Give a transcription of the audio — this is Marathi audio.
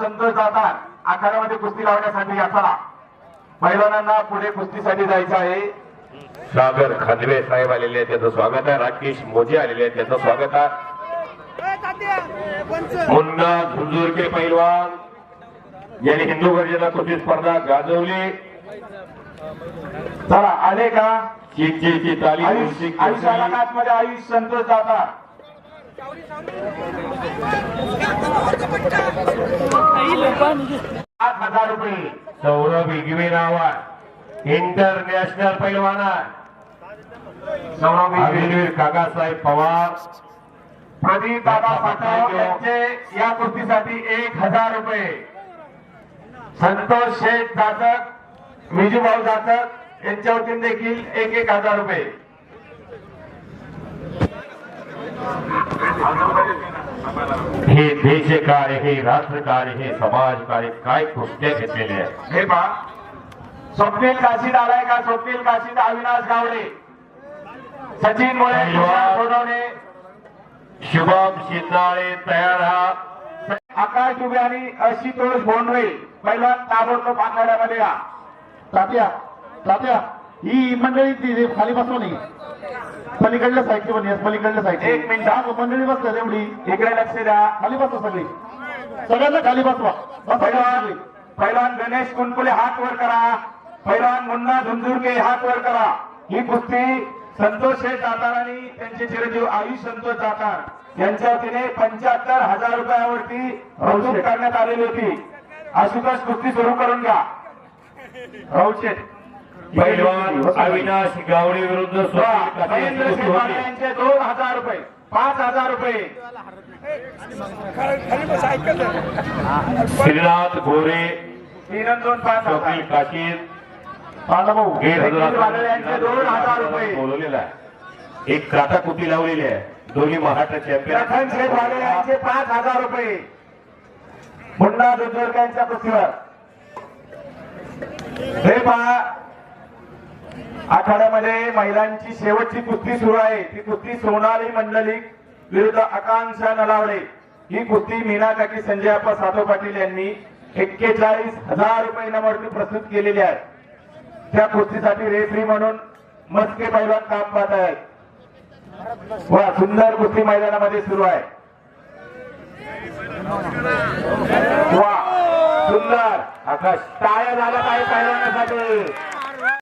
संतोष जातात. आखाड्यामध्ये कुस्ती लावण्यासाठी चला पैलवानांना पुढे कुस्तीसाठी जायचं आहे. सागर खांदवे साहेब आलेले आहेत त्याचं स्वागत आहे. राकेश मोजे आलेले आहेत त्याचं स्वागत आहे. मुन्ना झुंझुरके पैलवान. यांनी हिंदू गर्जना कुस्ती स्पर्धा गाजवली. चला आले का? आयुष उंची आयुष केली. मध्ये आयुष संतोष जातात. सात हजार रुपये सौरभ इगवे नाव इंटरनॅशनल पैलवाना सौरभ इगवे. काकासाहेब पवार प्रदीप दादा पाटव यांचे या कुस्तीसाठी एक हजार रुपये संतोष शेठ जातक विजूभाऊ जातक यांच्या वतीने देखील एक एक हजार रुपये हे देश कार्य हे राष्ट्र कार्य हे समाज कार्य काय कुस्त्या घेतलेले आहे हे पहा. स्वप्नील काशीद आलाय का? स्वप्नील काशीद अविनाश गावडे. सचिन मुळे. सोनवणे. शुभम शिंदाळे तयार हा आकाश उभे आणि आशुतोष भोंडवे पहिला ताबडतोब आखाड्यामध्ये या. तात्या तात्या. ही मंडळी ती खाली बसवा नाही पलीकडल्या साईडची पण पलीकडल्या साईडची एक मिनिट. हा, मंडळी बसल्या तेवढी. इकडे लक्ष द्या. खाली बसवा सगळी. सगळ्यांना खाली बसवा. सगळी. पहिलवान गणेश कुंकुले हात वर करा. पहिलवान मुन्ना झुंझुरके हात वर करा. ही कुस्ती संतोष शेठ दातार आणि त्यांचे चिरंजीव आयुष संतोष दातार यांच्या वतीने पंच्याहत्तर हजार रुपयावरती कौतुक करण्यात आलेली होती. आशुतोष कुस्ती सुरू करून घ्या. राहुल शेठ. पैलवान अविनाश गावडे विरुद्ध. यांचे दोन हजार रुपये पाच हजार रुपये. श्रीनाथ गोरे तीन दोन पाच स्वप्नील निखिल वादळ यांचे दोन हजार रुपये. बोलवलेला आहे. एक काटा कुती लावलेली आहे. दोन्ही महाराष्ट्र चॅम्पियन यांचे पाच हजार रुपये. मुन्ना दुर्गोरकरांच्या कुस्तीवर हे पहा आखाड्यामध्ये महिलांची शेवटची कुस्ती सुरू आहे. ती कुस्ती सोनाली मंडलिक विरुद्ध आकांक्षा नलावडे. ही कुस्ती मीना काकी संजय अप्पा साधो पाटील यांनी एक्केचाळीस हजार रुपये इनामावरती प्रस्तुत केलेली आहे. त्या कुस्तीसाठी रेफरी म्हणून मस्के पैलवान काम पाहत आहेत. वा सुंदर कुस्ती मैदानामध्ये सुरू आहे. वा सुंदर. आकाश टाळ्या झाला काही पैलवानासाठी.